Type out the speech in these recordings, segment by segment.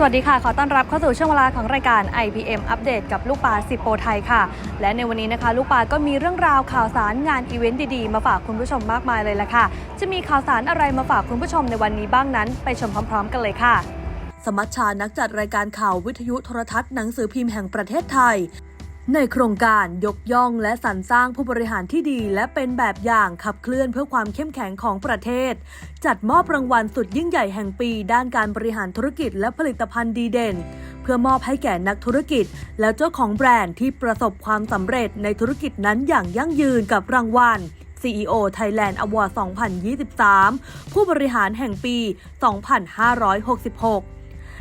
สวัสดีค่ะ ขอต้อนรับเข้าสู่ช่วงเวลาของรายการ IPM อัปเดตกับลูกปลาสิบโปรไทยค่ะ และในวันนี้นะคะ ลูกปลาก็มีเรื่องราวข่าวสารงานอีเวนต์ดีๆ มาฝากคุณผู้ชมมากมายเลยละค่ะ จะมีข่าวสารอะไรมาฝากคุณผู้ชมในวันนี้บ้างนั้น ไปชมพร้อมๆ กันเลยค่ะ สมัชชานักจัดรายการข่าววิทยุโทรทัศน์หนังสือพิมพ์แห่งประเทศไทย ในโครงการยกย่องและสรรสร้างผู้บริหารที่ดีและเป็นแบบอย่างขับเคลื่อนเพื่อความเข้มแข็งของประเทศ จัดมอบรางวัลสุดยิ่งใหญ่แห่งปี ด้านการบริหารธุรกิจและผลิตภัณฑ์ดีเด่น เพื่อมอบให้แก่นักธุรกิจ และเจ้าของแบรนด์ที่ประสบความสำเร็จในธุรกิจนั้นอย่างยั่งยืนกับรางวัล CEO Thailand Award 2023 ผู้บริหารแห่งปี 2566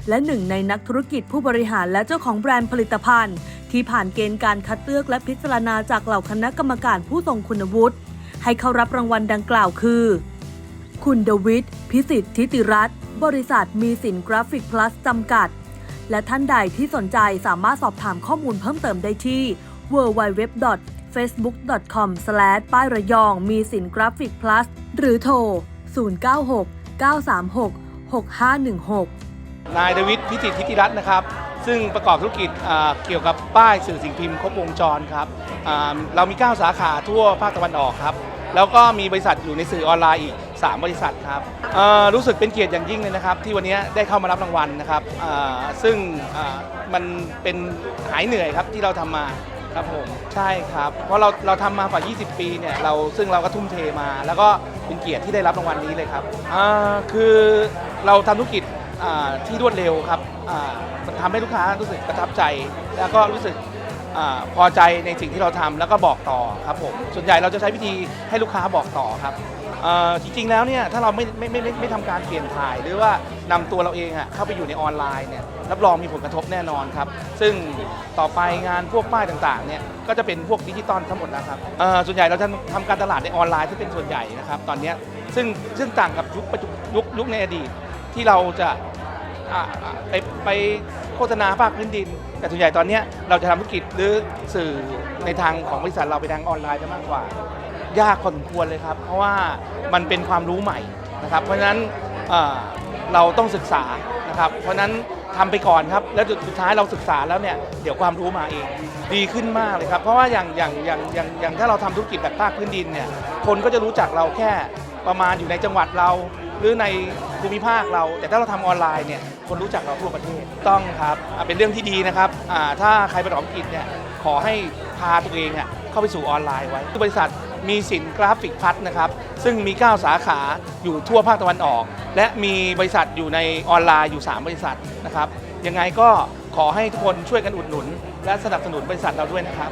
และหนึ่งในนักธุรกิจผู้บริหารและเจ้าของแบรนด์ผลิตภัณฑ์ ที่ผ่านเกณฑ์การคัดเลือกและพิจารณาจากเหล่าคณะกรรมการผู้ทรงคุณวุฒิให้เข้ารับรางวัลดังกล่าวคือ คุณเดวิดพิสิทธิติรัตน์บริษัทมีสินกราฟิกพลัสจำกัด และท่านใดที่สนใจสามารถสอบถามข้อมูลเพิ่มเติมได้ที่ www.facebook.com ป้ายระยองมีสินกราฟิกพลัสหรือโทร 096 936 6516 นายเดวิดพิจิตทิติรัตน์นะครับ ซึ่งประกอบธุรกิจเกี่ยวกับป้ายสื่อสิ่งพิมพ์ครบวงจรครับเรามี 9 สาขาทั่วภาคตะวันออกครับ แล้วก็มีบริษัทอยู่ในสื่อออนไลน์อีก 3 บริษัทครับรู้สึกเป็นเกียรติอย่างยิ่งเลยนะครับ ที่วันนี้ได้เข้ามารับรางวัลนะครับซึ่งมันเป็นหายเหนื่อยครับที่เราทำมาครับผมใช่ครับ เพราะเราเราทำมากว่า 20 ปีเนี่ยเราซึ่งเราก็ทุ่มเทมา แล้วก็เป็นเกียรติที่ได้รับรางวัลนี้เลยครับคือเราทำธุรกิจ ที่รวดเร็วครับอ่าทำให้ลูกค้ารู้สึกประทับใจ แล้วก็รู้สึกอพอใจในสิ่งที่เราทำแล้วก็บอกต่อครับผมส่วนใหญ่เราจะใช้วิธีให้ลูกค้าบอกต่อครับจริงๆแล้วเนี่ยถ้าเราไม่ไม่ไม่ไม่ไม่ทำการเปลี่ยนถ่าย หรือว่านำตัวเราเองอะเข้าไปอยู่ในออนไลน์เนี่ยรับรองมีผลกระทบแน่นอนครับ ซึ่งต่อไปงานพวกป้ายต่างๆเนี่ยก็จะเป็นพวกดิจิตอลทั้งหมดนะครับส่วนใหญ่เราจะทำการตลาดในออนไลน์ที่เป็นส่วนใหญ่นะครับตอนนี้ซึ่งซึ่งต่างกับยุคปัจจุยุคยุคในอดีต ที่เราจะอ่าไปไปโฆษณาภาคพื้นดิน แต่ส่วนใหญ่ตอนเนี้ยเราจะทำธุรกิจหรือสื่อในทางของบริษัทเราไปทางออนไลน์จะมากกว่า ยากพอสมควรเลยครับ เพราะว่ามันเป็นความรู้ใหม่นะครับ เพราะฉะนั้นเอ่อเราต้องศึกษานะครับ เพราะฉะนั้นทำไปก่อนครับ แล้วสุดท้ายเราศึกษาแล้วเนี่ยเดี๋ยวความรู้มาเอง ดีขึ้นมากเลยครับ เพราะว่าอย่างอย่างอย่างอย่างอย่างถ้าเราทำธุรกิจแบบภาคพื้นดินเนี่ยคนก็จะรู้จักเราแค่ ประมาณอยู่ในจังหวัดเรา หรือในภูมิภาคเรา แต่ถ้าเราทำออนไลน์เนี่ยคนรู้จักเราทั่วประเทศต้องครับอ่าเป็นเรื่องที่ดีนะครับอ่าถ้าใครประกอบธุรกิจเนี่ยขอให้พาตัวเองอะเข้าไปสู่ออนไลน์ไว้บริษัทมีสินกราฟิกพัฒน์นะครับซึ่งมี 9 สาขาอยู่ทั่วภาคตะวันออก และมีบริษัทอยู่ในออนไลน์อยู่ 3 บริษัทนะครับยังไงก็ขอให้ทุกคนช่วยกันอุดหนุน และสนับสนุนบริษัทเราด้วยนะครับ